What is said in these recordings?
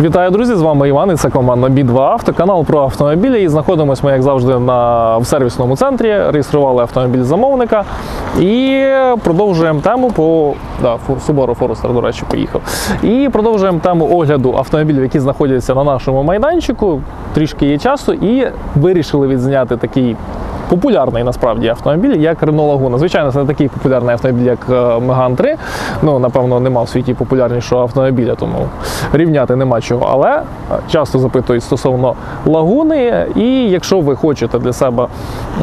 Вітаю, друзі! З вами Іван і це команда B2 Авто, канал про автомобілі. І знаходимося ми, як завжди, на в сервісному центрі. Реєстрували автомобіль замовника і продовжуємо тему по да, Subaru Forester, до речі, поїхав. І продовжуємо тему огляду автомобілів, які знаходяться на нашому майданчику. Трішки є часу, і вирішили відзняти такий. Популярний насправді автомобіль, як Renault Laguna. Звичайно, це не такий популярний автомобіль, як Megane 3. Ну, напевно, нема в світі популярнішого автомобіля, тому рівняти нема чого. Але е, часто запитують стосовно лагуни. І якщо ви хочете для себе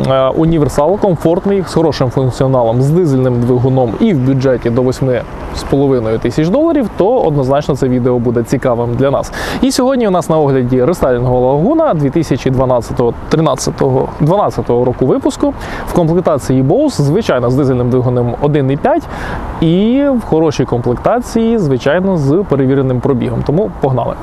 е, універсал комфортний, з хорошим функціоналом, з дизельним двигуном і в бюджеті до 8,5 тисяч доларів, то однозначно це відео буде цікавим для нас. І сьогодні у нас на огляді рестайлінгова лагуна 2012-13 12 року випуску в комплектації Bose, звичайно, з дизельним двигуном 1,5 і в хорошій комплектації, звичайно, з перевіреним пробігом. Тому погнали.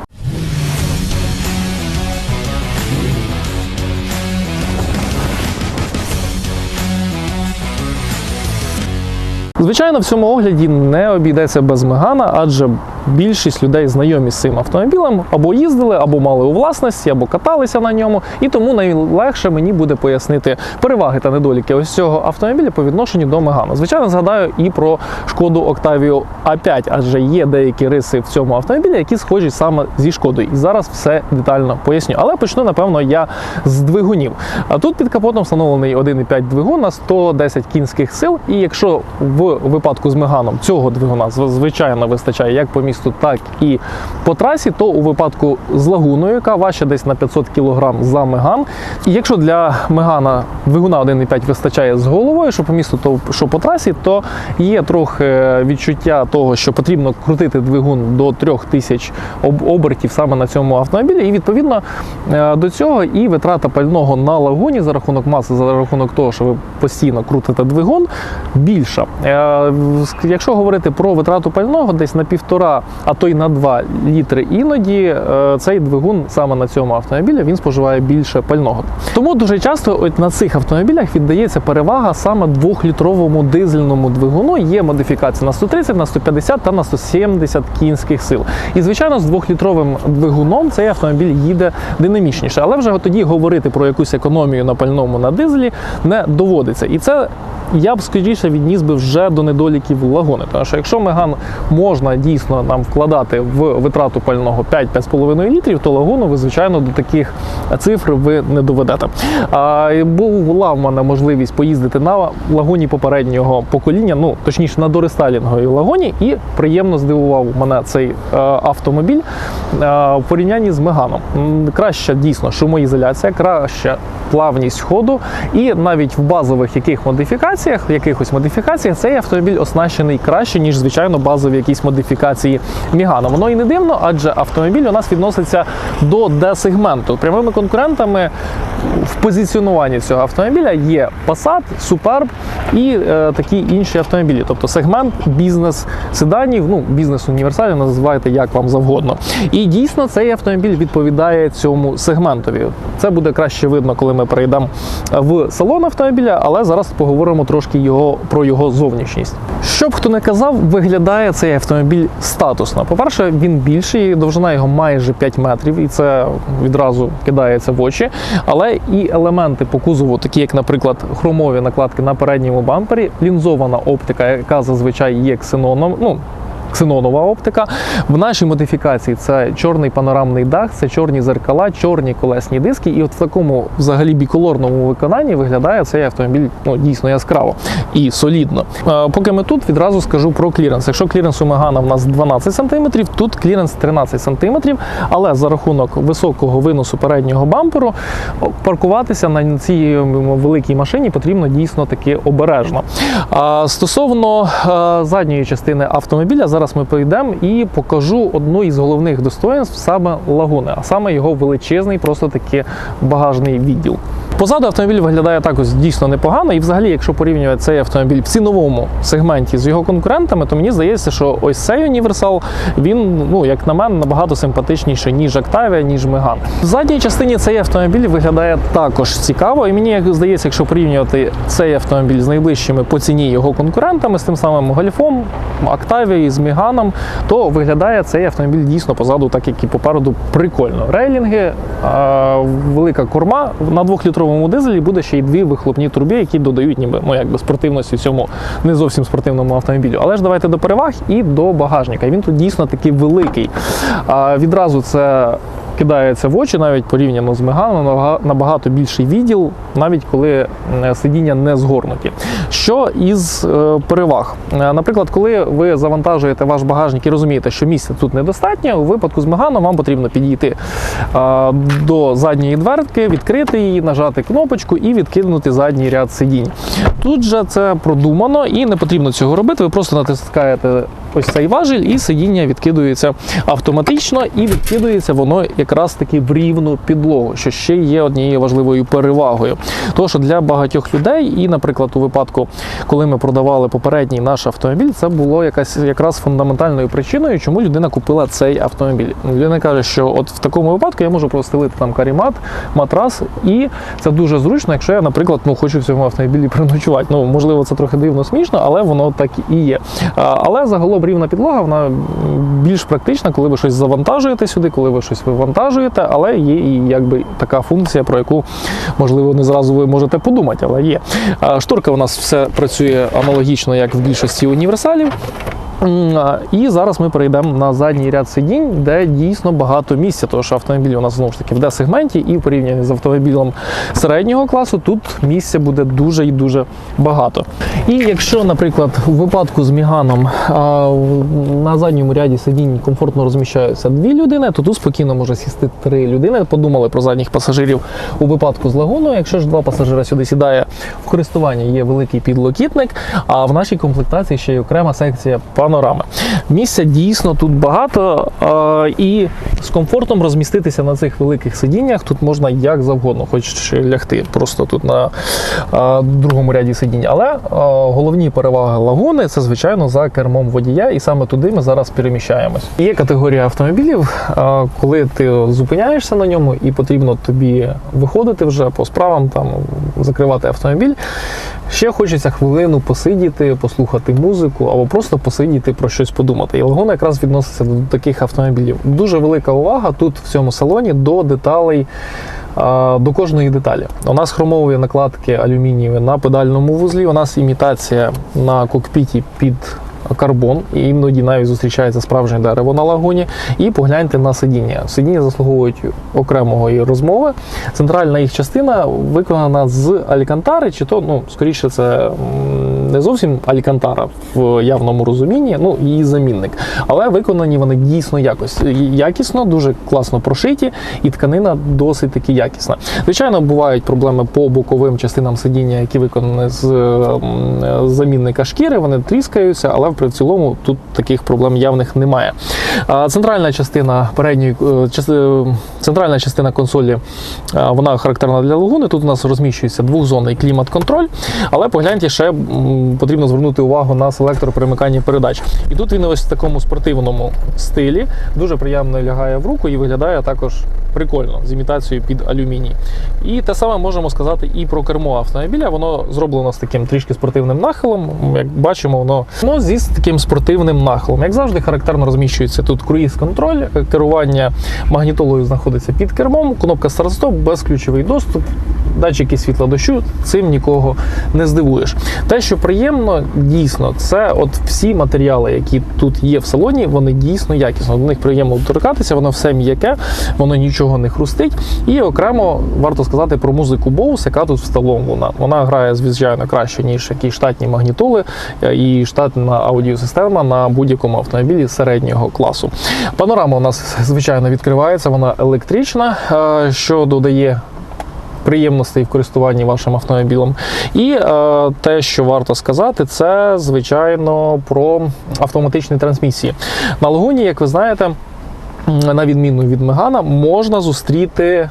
Звичайно, в цьому огляді не обійдеться без Мегана, адже більшість людей знайомі з цим автомобілем або їздили, або мали у власності, або каталися на ньому. І тому найлегше мені буде пояснити переваги та недоліки ось цього автомобіля по відношенню до Мегана. Звичайно, згадаю і про шкоду Octavia A5, адже є деякі риси в цьому автомобілі, які схожі саме зі шкодою. І зараз все детально поясню. Але почну, напевно, я з двигунів. А тут під капотом встановлений 1,5 двигун на 110 кінських сил. І якщо в випадку з Меганом цього двигуна звичайно вистачає як по місту, так і по трасі, то у випадку з лагуною, яка важча десь на 500 кг за Меган. І якщо для Мегана двигуна 1,5 вистачає з головою, що по місту, то що по трасі, то є трохи відчуття того, що потрібно крутити двигун до 3000 обертів саме на цьому автомобілі. І відповідно е, до цього і витрата пального на лагуні за рахунок маси, за рахунок того, що ви постійно крутите двигун, більша. Е, Якщо говорити про витрату пального, десь на півтора, а то й на 2 літри іноді е, цей двигун саме на цьому автомобілі він споживає більше пального. Тому дуже часто от на цих автомобілях віддається перевага саме двохлітровому дизельному двигуну. Є модифікація на 130, на 150 та на 170 кінських сил. І звичайно, з двохлітровим двигуном цей автомобіль їде динамічніше, але вже тоді говорити про якусь економію на пальному на дизелі не доводиться. І це я б скоріше відніс би вже до недоліків лагуни. Тому що якщо Меган можна дійсно нам вкладати в витрату пального 5-5,5 літрів, то лагуну ви, звичайно, до таких цифр ви не доведете. А, була в мене можливість поїздити на лагуні попереднього покоління, ну точніше на дорестайлінговій лагуні, і приємно здивував мене цей е, автомобіль е, в порівнянні з Меганом. Краща дійсно шумоізоляція, краща плавність ходу, і навіть в базових яких модифікаціях, якихось модифікаціях, цей автомобіль оснащений краще, ніж звичайно базові якісь модифікації Мігана. Воно і не дивно, адже автомобіль у нас відноситься до D-сегменту. Прямими конкурентами в позиціонуванні цього автомобіля є Passat, Superb і е, такі інші автомобілі, тобто сегмент бізнес седанів, ну бізнес універсалів, називайте як вам завгодно. І дійсно цей автомобіль відповідає цьому сегментові. Це буде краще видно, коли ми перейдемо в салон автомобіля, але зараз поговоримо трошки його про його зовнішність. Щоб хто не казав, виглядає цей автомобіль статусно. По-перше, він більший, довжина його майже 5 метрів, і це відразу кидається в очі. Але і елементи по кузову, такі як, наприклад, хромові накладки на передньому бампері, лінзована оптика, яка зазвичай є ксеноном. Ну, Ксенонова оптика. В нашій модифікації це чорний панорамний дах, це чорні зеркала, чорні колесні диски. І от в такому взагалі біколорному виконанні виглядає цей автомобіль ну, дійсно яскраво і солідно. Е, Поки ми тут відразу скажу про кліренс. Якщо кліренс у Мегана в нас 12 см, тут кліренс 13 см, але за рахунок високого виносу переднього бамперу паркуватися на цій великій машині потрібно дійсно таки обережно. Стосовно е, задньої частини автомобіля, зараз ми прийдемо і покажу одну із головних достоїнств саме лагуни, а саме його величезний, просто таки багажний відділ. Позаду автомобіль виглядає також дійсно непогано. І взагалі, якщо порівнювати цей автомобіль в ціновому сегменті з його конкурентами, то мені здається, що ось цей універсал він, ну як на мене, набагато симпатичніший, ніж Octavia, ніж Megane. В задній частині цей автомобіль виглядає також цікаво. І мені здається, якщо порівнювати цей автомобіль з найближчими по ціні його конкурентами, з тим самим Гольфом, Octavia з Міганом, то виглядає цей автомобіль дійсно позаду, так як і попереду, прикольно. Рейлінги, велика корма на двохлітровому дизелі буде ще й дві вихлопні труби, які додають ніби ну якби спортивності цьому не зовсім спортивному автомобілю. Але ж давайте до переваг і до багажника. Він тут дійсно такий великий. А, відразу це. Кидається в очі навіть порівняно з Меганом набагато більший відділ, навіть коли е, сидіння не згорнуті. Що із е, переваг? Е, Наприклад, коли ви завантажуєте ваш багажник і розумієте, що місця тут недостатньо, у випадку з Меганом вам потрібно підійти до задньої дверки, відкрити її, нажати кнопочку і відкинути задній ряд сидінь. Тут же це продумано і не потрібно цього робити. Ви просто натискаєте ось цей важіль, і сидіння відкидується автоматично, і відкидується воно якраз таки в рівну підлогу, що ще є однією важливою перевагою. Тому що для багатьох людей, і, наприклад, у випадку, коли ми продавали попередній наш автомобіль, це було якась якраз фундаментальною причиною, чому людина купила цей автомобіль. Людина каже, що от в такому випадку я можу простелити там карімат, матрас, і це дуже зручно, якщо я, наприклад, ну хочу в цьому автомобілі переночувати. Ну можливо, це трохи дивно смішно, але воно так і є. Але загалом рівна підлога, вона більш практична, коли ви щось завантажуєте сюди, коли ви щось вивантажуєте, але є і якби така функція, про яку можливо не зразу ви можете подумати, але є. Шторка у нас все працює аналогічно, як в більшості універсалів. І зараз ми перейдемо на задній ряд сидінь, де дійсно багато місця, тому що автомобіль у нас знову ж таки в D-сегменті, і в порівнянні з автомобілем середнього класу тут місця буде дуже і дуже багато. І якщо, наприклад, у випадку з Міганом на задньому ряді сидінь комфортно розміщаються дві людини, то тут спокійно може сісти три людини. Подумали про задніх пасажирів у випадку з лагуною. Якщо ж два пасажира сюди сідає в користуванні, є великий підлокітник. А в нашій комплектації ще й окрема секція панорами. Місця дійсно тут багато, і з комфортом розміститися на цих великих сидіннях тут можна як завгодно, хоч лягти просто тут на другому ряді сидінь. Але головні переваги лагуни це звичайно за кермом водія, і саме туди ми зараз переміщаємось. Є категорія автомобілів, коли ти зупиняєшся на ньому і потрібно тобі виходити вже по справам, там закривати автомобіль. Ще хочеться хвилину посидіти, послухати музику або просто посидіти про щось подумати. І лагуна якраз відноситься до таких автомобілів. Дуже велика увага тут в цьому салоні до деталей. До кожної деталі. У нас хромові накладки алюмінієві на педальному вузлі. У нас імітація на кокпіті під карбон, і іноді навіть зустрічається справжнє дерево на лагуні. І погляньте на сидіння. Сидіння заслуговують окремої розмови. Центральна їх частина виконана з алькантари, чи то, ну, скоріше, це не зовсім алькантара в явному розумінні, ну її замінник. Але виконані вони дійсно якось якісно, дуже класно прошиті, і тканина досить таки якісна. Звичайно, бувають проблеми по боковим частинам сидіння, які виконані з замінника шкіри, вони тріскаються, але в цілому тут таких проблем явних немає. Центральна частина передньої е, центральна частина консолі е, вона характерна для лагуни. Тут у нас розміщується двохзонний клімат-контроль, але погляньте, ще потрібно звернути увагу на селектор перемикання передач. І тут він ось в такому спортивному стилі, дуже приємно лягає в руку і виглядає також прикольно з імітацією під алюміній. І те саме можемо сказати і про кермо автомобіля. Воно зроблено з таким трішки спортивним нахилом. Як бачимо, воно ну, зі таким спортивним нахилом. Як завжди, характерно розміщується тут круїз-контроль, керування магнітолою знаходиться під кермом, кнопка старт-стоп, безключовий доступ, датчики світла дощу. Цим нікого не здивуєш. Те, що приємно, дійсно, це от всі матеріали, які тут є в салоні, вони дійсно якісно. До них приємно доторкатися, воно все м'яке, воно нічого не хрустить. І окремо варто сказати про музику Bose, яка тут встановлена. Вона грає, звичайно, краще, ніж якісь штатні магнітоли е, і штатна аудіосистема на будь-якому автомобілі середнього класу. Панорама у нас, звичайно, відкривається, вона електрична, е, що додає приємностей в користуванні вашим автомобілем. І е, те, що варто сказати, це звичайно про автоматичні трансмісії. На Лагуні, як ви знаєте, на відміну від Мегана, можна зустріти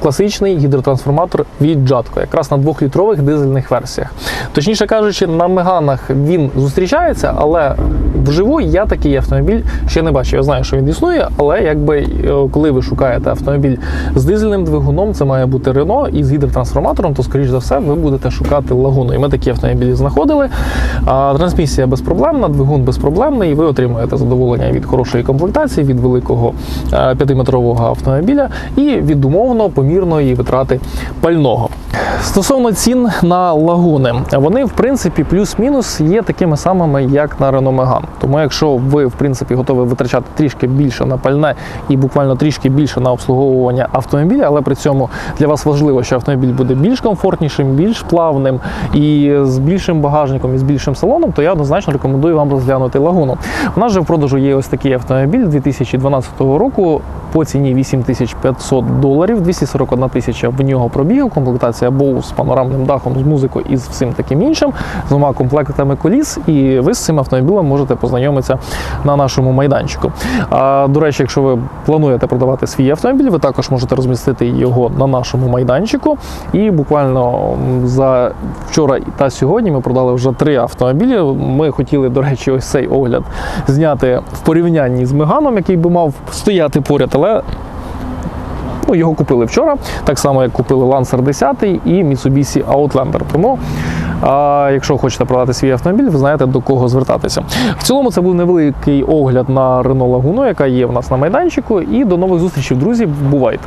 класичний гідротрансформатор від Jatco, якраз на двохлітрових дизельних версіях. Точніше кажучи, на меганах він зустрічається, але вживу я такий автомобіль ще не бачив. Я знаю, що він існує, але якби е, коли ви шукаєте автомобіль з дизельним двигуном, це має бути Рено і з гідротрансформатором, то скоріш за все ви будете шукати лагуну. І ми такі автомобілі знаходили. Трансмісія безпроблемна, двигун безпроблемний, і ви отримуєте задоволення від хорошої комплектації, від великого е, п'ятиметрового автомобіля і від умовно помірної витрати пального. Стосовно цін на лагуни, вони в принципі плюс-мінус є такими самими, як на Renault Megane. Тому якщо ви в принципі готові витрачати трішки більше на пальне і буквально трішки більше на обслуговування автомобіля, але при цьому для вас важливо, що автомобіль буде більш комфортнішим, більш плавним і з більшим багажником і з більшим салоном, то я однозначно рекомендую вам розглянути лагуну. У нас же в продажу є ось такий автомобіль 2012 року по ціні 8500 доларів, 241 тисяча в нього пробігу, комплектація Bow з панорамним дахом, з музикою і з всім таким іншим, з двома комплектами коліс, і ви з цим автомобілем можете познайомитися на нашому майданчику. А, до речі, якщо ви плануєте продавати свій автомобіль, ви також можете розмістити його на нашому майданчику. І буквально за вчора та сьогодні ми продали вже три автомобілі. Ми хотіли, до речі, ось цей огляд зняти в порівнянні з Меганом, який би мав стояти поряд, але Ну, його купили вчора, так само як купили Lancer 10 і Mitsubishi Outlander. Тому, а, якщо хочете продати свій автомобіль, ви знаєте до кого звертатися. В цілому це був невеликий огляд на Renault Laguna, яка є в нас на майданчику. І до нових зустрічей, друзі. Бувайте!